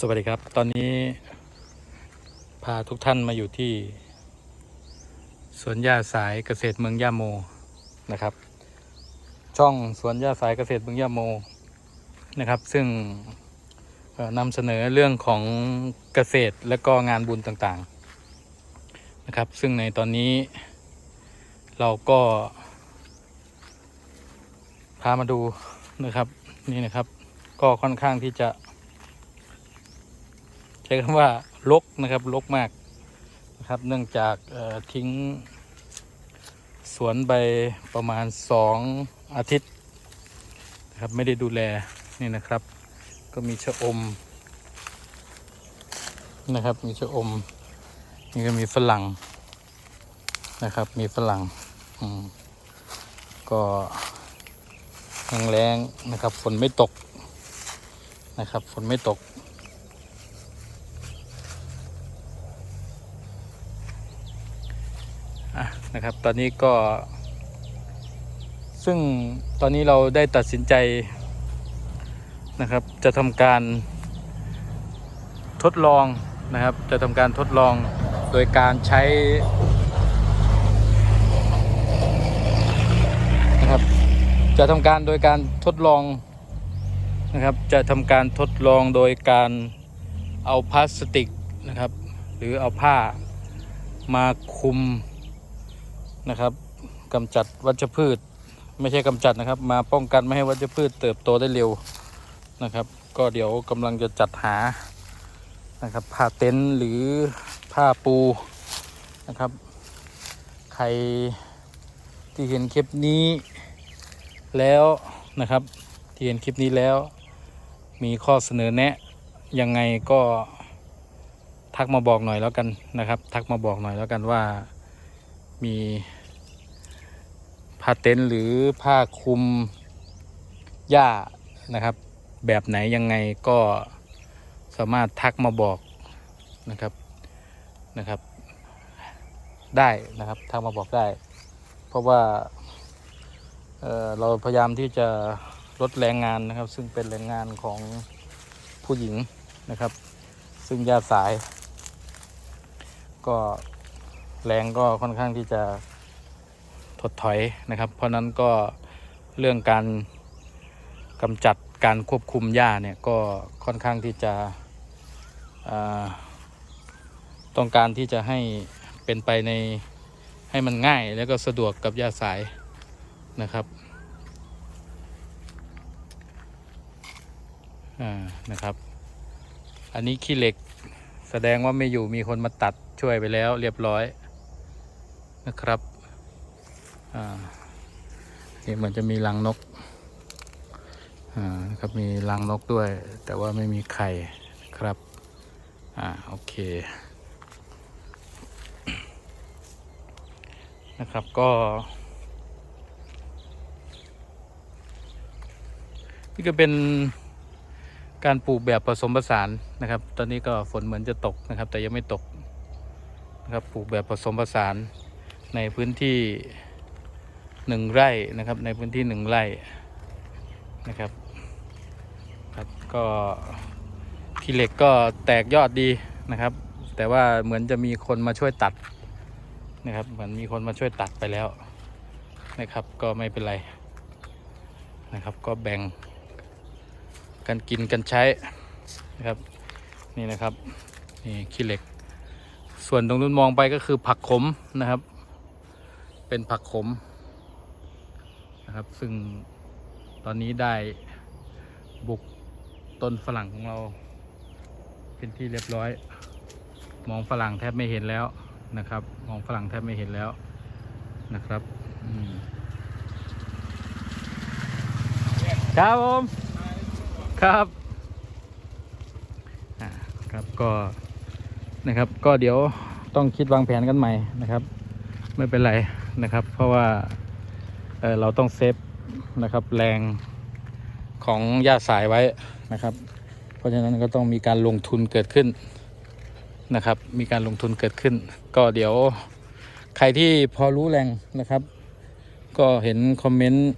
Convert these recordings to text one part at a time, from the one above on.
สวัสดีครับ ตอนนี้ พาทุกท่านมาอยู่ที่ สวนหญ้าสายเกษตรเมืองย่าโมนะครับ ช่องสวนหญ้าสายเกษตรเมืองย่าโมนะครับ ซึ่งนำเสนอเรื่องของเกษตรและก็งานบุญต่างๆนะครับ ซึ่งในตอนนี้เราก็ พามาดูนะครับนี่นะครับ ก็ค่อนข้างที่จะ ใช้คำว่าลกนะครับลกมากนะครับ เนื่องจากทิ้ง สวนไปประมาณสองอาทิตย์นะครับไม่ได้ดูแลนี่นะครับ ก็มีชะอมนะครับ มีชะอม นี่ก็มีฝรั่งนะครับ มีฝรั่งอืมก็แรงนะครับ ฝนไม่ตกนะครับ ฝนไม่ตก อะ นะครับ ตอนนี้ก็ ซึ่งตอนนี้เราได้ตัดสินใจนะครับ จะทำการทดลองนะครับ จะทำการทดลองโดยการใช้นะครับ จะทำการโดยการทดลองนะครับ จะทำการทดลองโดยการเอาพลาสติกนะครับ หรือเอาผ้ามาคุม นะครับกำจัดวัชพืช ไม่ใช่กำจัดนะครับ มาป้องกันไม่ให้วัชพืชเติบโตได้เร็วนะครับ ก็เดี๋ยวกำลังจะจัดหานะครับผ้าเต็นท์หรือผ้าปูนะครับ ใครที่เห็นคลิปนี้แล้วนะครับ ที่เห็นคลิปนี้แล้ว มีข้อเสนอแนะ ยังไงก็ทักมาบอกหน่อยแล้วกันนะครับ ทักมาบอกหน่อยแล้วกันว่ามี ผ้าเต็นท์หรือผ้าคลุมหญ้านะครับ แบบไหนยังไงก็สามารถทักมาบอกนะครับนะครับ ได้นะครับทักมาบอกได้ เพราะว่าเเราพยายามที่จะลดแรงงานนะครับ ซึ่งเป็นแรงงานของผู้หญิงนะครับ ซึ่งญาติสาย ก็แรงก็ค่อนข้างที่จะ ถดถอยนะครับ เพราะนั้นก็เรื่องการกำจัดการควบคุมหญ้าเนี่ยก็ค่อนข้างที่จะต้องการที่จะให้เป็นไปในให้มันง่ายแล้วก็สะดวกกับหญ้าสายนะครับอ่านะครับ อันนี้ขี้เหล็กแสดงว่าไม่อยู่มีคนมาตัดช่วยไปแล้วเรียบร้อยนะครับ อ่านี่เหมือนจะมีรังนกอ่าครับมีรังนกด้วย แต่ว่าไม่มีไข่ครับอ่าโอเค นะครับก็ นี่ก็เป็นการปลูกแบบผสมผสานนะครับ ตอนนี้ก็ฝนเหมือนจะตกนะครับ แต่ยังไม่ตกนะครับปลูกแบบผสมผสานในพื้นที่ หนึ่งไร่นะครับในพื้นที่หนึ่งไร่นะครับครับก็ขี้เหล็กก็แตกยอดดีนะครับ แต่ว่าเหมือนจะมีคนมาช่วยตัดนะครับเหมือนมีคนมาช่วยตัดไปแล้วนะครับก็ไม่เป็นไรนะครับก็แบ่งกันกินกันใช้นะครับนี่นะครับนี่ขี้เหล็ก ส่วนตรงนู้นมองไปก็คือผักขมนะครับ เป็นผักขม นะครับ ซึ่งตอนนี้ได้บุกต้นฝรั่งของเรา เป็นที่เรียบร้อย มองฝรั่งแทบไม่เห็นแล้วนะครับ มองฝรั่งแทบไม่เห็นแล้วนะครับครับผมครับอ่าครับก็นะครับก็เดี๋ยวต้องคิดวางแผนกันใหม่นะครับ ไม่เป็นไรนะครับ เพราะว่า เราต้องเซฟนะครับแรงของหญ้าสายไว้นะครับ เพราะฉะนั้นก็ต้องมีการลงทุนเกิดขึ้นนะครับ มีการลงทุนเกิดขึ้น ก็เดี๋ยวใครที่พอรู้แรงนะครับ ก็เห็นคอมเมนต์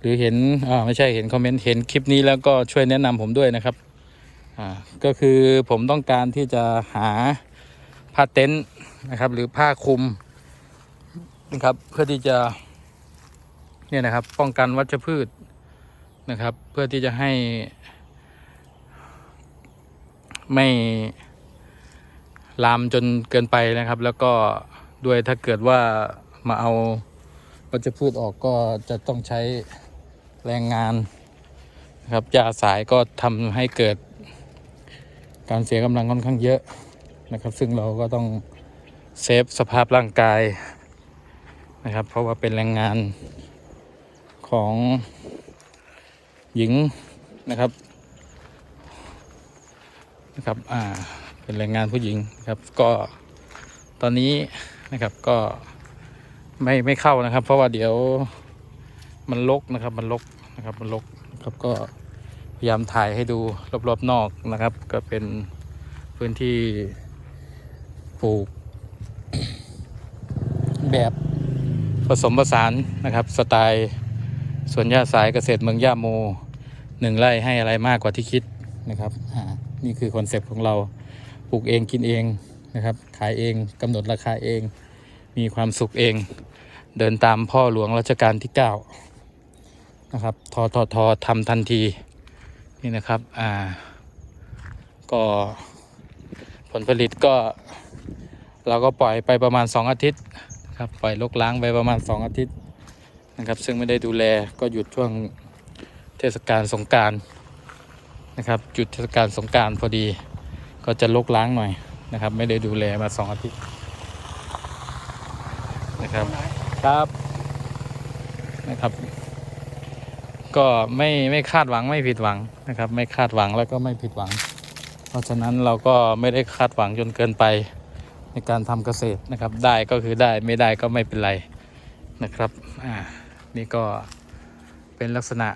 หรือเห็นอ่าไม่ใช่เห็นคอมเมนต์เห็นคลิปนี้แล้วก็ช่วยแนะนำผมด้วยนะครับอ่าก็คือผมต้องการที่จะหาผ้าเต็นท์นะครับ หรือผ้าคลุมนะครับเพื่อที่จะ เนี่ยนะครับ ป้องกันวัชพืชนะครับ เพื่อที่จะให้ ไม่ลามจนเกินไปนะครับ แล้วก็ด้วยถ้าเกิดว่ามาเอาวัชพืชออกก็จะต้องใช้แรงงานนะครับยาสายก็ทำให้เกิด การเสียกำลังค่อนข้างเยอะนะครับ ซึ่งเราก็ต้องเซฟสภาพร่างกายนะครับ เพราะว่าเป็นแรงงาน ของหญิงนะครับนะครับอ่าเป็นแรงงานผู้หญิงนะครับ ก็ตอนนี้นะครับก็ไม่ไม่เข้านะครับ เพราะว่าเดี๋ยวมันลกนะครับมันลกนะครับมันลกนะครับก็พยายามถ่ายให้ดูรอบๆนอกนะครับ ก็เป็นพื้นที่ปลูก แบบผสมผสานนะครับ สไตล์ ส่วนหญ้าสายเกษตรเมืองย่าโมหนึ่งไร่ให้อะไรมากกว่าที่คิดนะครับนี่คือคอนเซปต์ของเราปลูกเองกินเองนะครับ ขายเองกำหนดราคาเอง มีความสุขเอง เดินตามพ่อหลวงรัชกาลที่ 9 นะครับทอทอทอทำทันทีนี่นะครับอ่าก็ผลผลิตก็ เราก็ปล่อยไปประมาณ 2 อาทิตย์นะครับปล่อยลกล้างไปประมาณ 2 อาทิตย์ นะครับ ซึ่งไม่ได้ดูแลก็หยุดช่วงเทศกาลสงการนะครับหยุดเทศกาลสงการพอดี ก็จะลกล้างหน่อยนะครับ ไม่ได้ดูแลมา2อาทิตย์นะครับครับนะครับ ก็ไม่ไม่คาดหวังไม่ผิดหวังนะครับ ไม่คาดหวังแล้วก็ไม่ผิดหวัง เพราะฉะนั้นเราก็ไม่ได้คาดหวังจนเกินไปในการทำเกษตรนะครับ ได้ก็คือได้ไม่ได้ก็ไม่เป็นไรนะครับ อ่า นี่ก็เป็นลักษณะ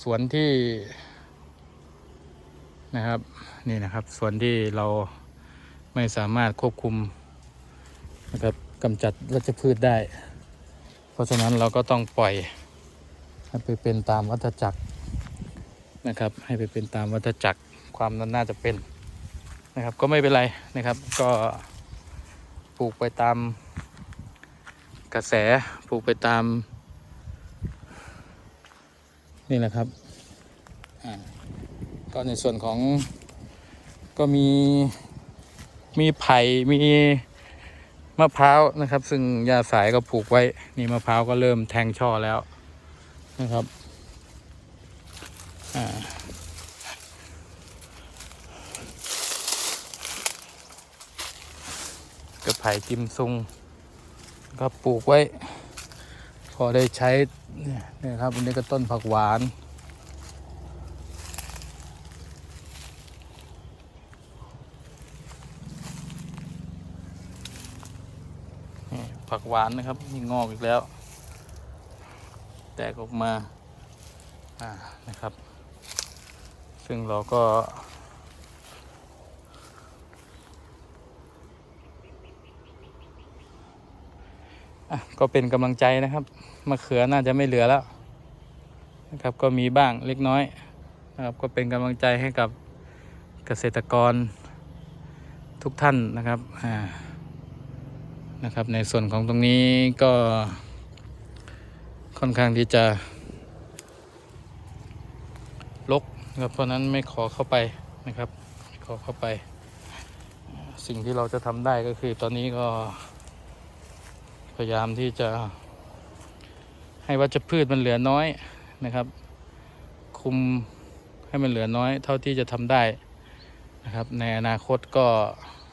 สวนที่นะครับนี่นะครับสวนที่เราไม่สามารถควบคุมนะครับกำจัดวัชพืชได้ เพราะฉะนั้นเราก็ต้องปล่อยให้ไปเป็นตามวัฏจักรนะครับ ให้ไปเป็นตามวัฏจักรความนั้นน่าจะเป็นนะครับ ก็ไม่เป็นไรนะครับ ก็ปลูกไปตาม กระแสปลูกไปตาม นี่แหละครับก็ในส่วนของก็มีมีไผ่มีมะพร้าวนะครับ ซึ่งยาสายก็ปลูกไว้นี่มะพร้าวก็เริ่มแทงช่อแล้วนะครับกระไผ่กิมซุง ก็ปลูกไว้ พอได้ใช้เนี่ยครับอันนี้ก็ต้นผักหวานนี่ผักหวานนะครับนี่งอกอีกแล้ว แตกออกมา อ่า นะครับ ซึ่งเราก็ ก็เป็นกำลังใจนะครับมะเขือน่าจะไม่เหลือแล้วนะครับก็มีบ้างเล็กน้อยนะครับก็เป็นกำลังใจให้กับเกษตรกรทุกท่านนะครับนะครับ ในส่วนของตรงนี้ก็ค่อนข้างที่จะลกนะครับเพราะนั้นไม่ขอเข้าไปนะครับไม่ขอเข้าไป สิ่งที่เราจะทำได้ก็คือตอนนี้ก็ พยายามที่จะ ให้วัชพืชมันเหลือน้อยนะครับ คุมให้มันเหลือน้อย เท่าที่จะทำได้นะครับ ในอนาคตก็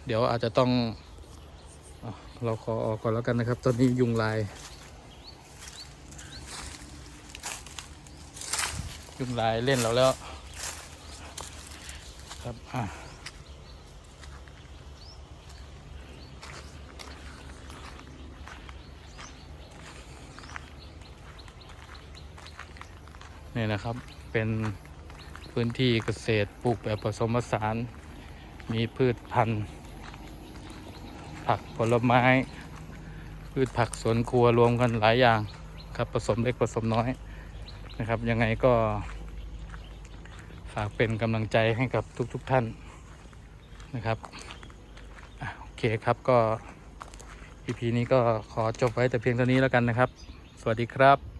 เดี๋ยวอาจจะต้องเราขอออกก่อนแล้วกันนะครับ ตอนนี้ยุงลาย ยุงลายเล่นเราแล้วครับอะ นี่นะครับเป็นพื้นที่เกษตรปลูกแบบผสมผสาน มีพืชพันธุ์ ผักผลไม้ พืชผักสวนครัวรวมกันหลายอย่างครับผสมเล็กผสมน้อยนะครับ ยังไงก็ฝากเป็นกำลังใจให้กับทุกๆทท่านนะครับโอเคครับก็ EP นี้ก็ขอจบไว้แต่เพียงเท่านี้แล้วกันนะครับ สวัสดีครับ